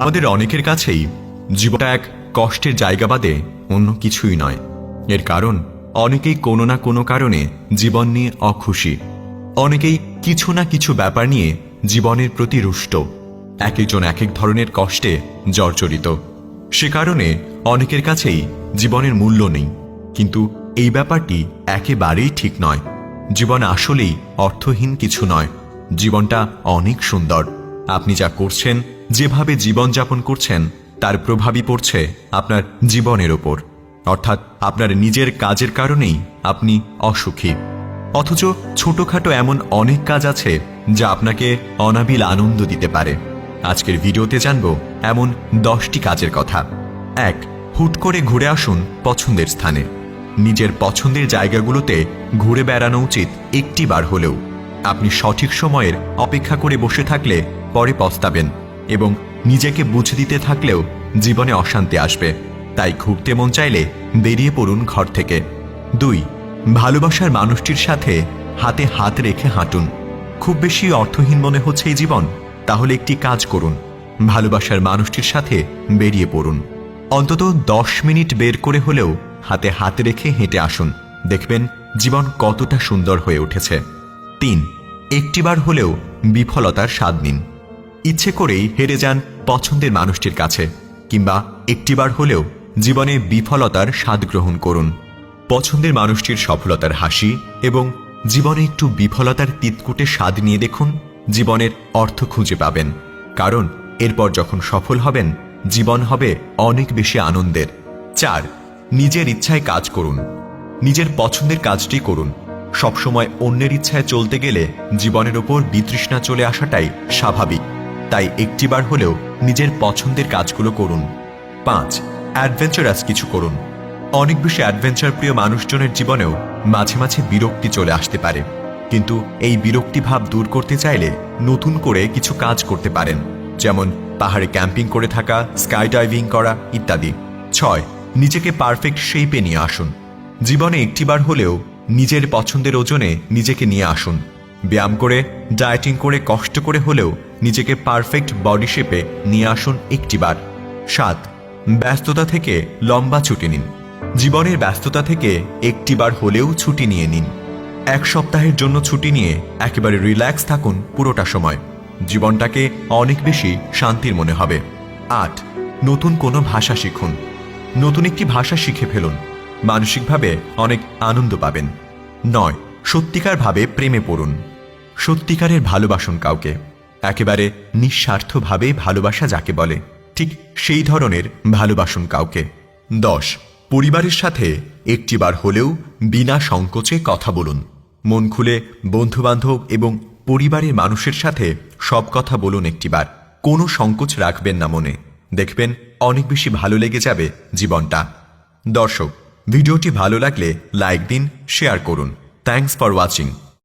আমাদের অনেকের কাছেই জীবনটা এক কষ্টের জায়গা বাদে অন্য কিছুই নয়। এর কারণ, অনেকেই কোনো না কোনো কারণে জীবন নিয়ে অখুশি। অনেকেই কিছু না কিছু ব্যাপার নিয়ে জীবনের প্রতি রুষ্ট। এক একজন এক এক ধরনের কষ্টে জর্জরিত। সে কারণে অনেকের কাছেই জীবনের মূল্য নেই। কিন্তু এই ব্যাপারটি একেবারেই ঠিক নয়। জীবন আসলেই অর্থহীন কিছু নয়। জীবনটা অনেক সুন্দর। আপনি যা করছেন যেভাবে জীবনযাপন করছেন, তার প্রভাবই পড়ছে আপনার জীবনের ওপর। অর্থাৎ আপনার নিজের কাজের কারণেই আপনি অসুখী। অথচ ছোটখাটো এমন অনেক কাজ আছে, যা আপনাকে অনাবিল আনন্দ দিতে পারে। আজকের ভিডিওতে জানব এমন দশটি কাজের কথা। এক, হুট করে ঘুরে আসুন পছন্দের স্থানে। নিজের পছন্দের জায়গাগুলোতে ঘুরে বেড়ানো উচিত একটি বার হলেও। আপনি সঠিক সময়ের অপেক্ষা করে বসে থাকলে পরে পস্তাবেন। এবং নিজেকে বুঝে দিতে থাকলেও জীবনে অশান্তি আসবে। তাই ঘুরতে মন চাইলে বেরিয়ে পড়ুন ঘর থেকে। দুই, ভালোবাসার মানুষটির সাথে হাতে হাত রেখে হাঁটুন। খুব বেশি অর্থহীন মনে হচ্ছে এই জীবন। তাহলে একটি কাজ করুন। ভালোবাসার মানুষটির সাথে বেরিয়ে পড়ুন। অন্তত দশ মিনিট বের করে হলেও হাতে হাত রেখে হেঁটে আসুন। দেখবেন জীবন কতটা সুন্দর হয়ে উঠেছে। তিন, একটিবার হলেও বিফলতার স্বাদ নিন। ইচ্ছে করেই হেরে যান পছন্দের মানুষটির কাছে, কিংবা একটিবার হলেও জীবনে বিফলতার স্বাদ গ্রহণ করুন। পছন্দের মানুষটির সফলতার হাসি এবং জীবনে একটু বিফলতার তিতকুটে স্বাদ নিয়ে দেখুন, জীবনের অর্থ খুঁজে পাবেন। কারণ এরপর যখন সফল হবেন, জীবন হবে অনেক বেশি আনন্দের। চার, নিজের ইচ্ছায় কাজ করুন। নিজের পছন্দের কাজটি করুন। সবসময় অন্যের ইচ্ছায় চলতে গেলে জীবনের ওপর বিতৃষ্ণা চলে আসাটাই স্বাভাবিক। তাই একটিবার হলেও নিজের পছন্দের কাজগুলো করুন। পাঁচ অ্যাডভেঞ্চারাস কিছু করুন। অনেক বেশি অ্যাডভেঞ্চার প্রিয় মানুষজনের জীবনেও মাঝে মাঝে বিরক্তি চলে আসতে পারে। কিন্তু এই বিরক্তি ভাব দূর করতে চাইলে নতুন করে কিছু কাজ করতে পারেন। যেমন পাহাড়ে ক্যাম্পিং করে থাকা স্কাই ডাইভিং করা ইত্যাদি। ছয়, নিজেকে পারফেক্ট শেপে নিয়ে আসুন। জীবনে একটিবার হলেও নিজের পছন্দের ওজনে নিজেকে নিয়ে আসুন। ব্যায়াম করে ডায়েটিং করে, কষ্ট করে হলেও নিজেকে পারফেক্ট বডি শেপে নিয়ে আসুন একটিবার সাত, ব্যস্ততা থেকে লম্বা ছুটি নিন। জীবনের ব্যস্ততা থেকে একটিবার হলেও ছুটি নিয়ে নিন। এক সপ্তাহের জন্য ছুটি নিয়ে একেবারে রিল্যাক্স থাকুন পুরোটা সময়। জীবনটাকে অনেক বেশি শান্তির মনে হবে। আট, নতুন কোনো ভাষা শিখুন। নতুন একটি ভাষা শিখে ফেলুন। মানসিকভাবে অনেক আনন্দ পাবেন। নয়, সত্যিকারভাবে প্রেমে পড়ুন। সত্যিকারের ভালোবাসুন কাউকে। একেবারে নিঃস্বার্থভাবে ভালোবাসা যাকে বলে, ঠিক সেই ধরনের ভালোবাসুন কাউকে। দশ, পরিবারের সাথে একটিবার হলেও বিনা সংকোচে কথা বলুন। মন খুলে বন্ধুবান্ধব এবং পরিবারের মানুষের সাথে সব কথা বলুন একটিবার। কোনো সংকোচ রাখবেন না মনে। দেখবেন অনেক বেশি ভালো লেগে যাবে জীবনটা। দর্শক, ভিডিওটি ভালো লাগলে লাইক দিন, শেয়ার করুন। Thanks for watching.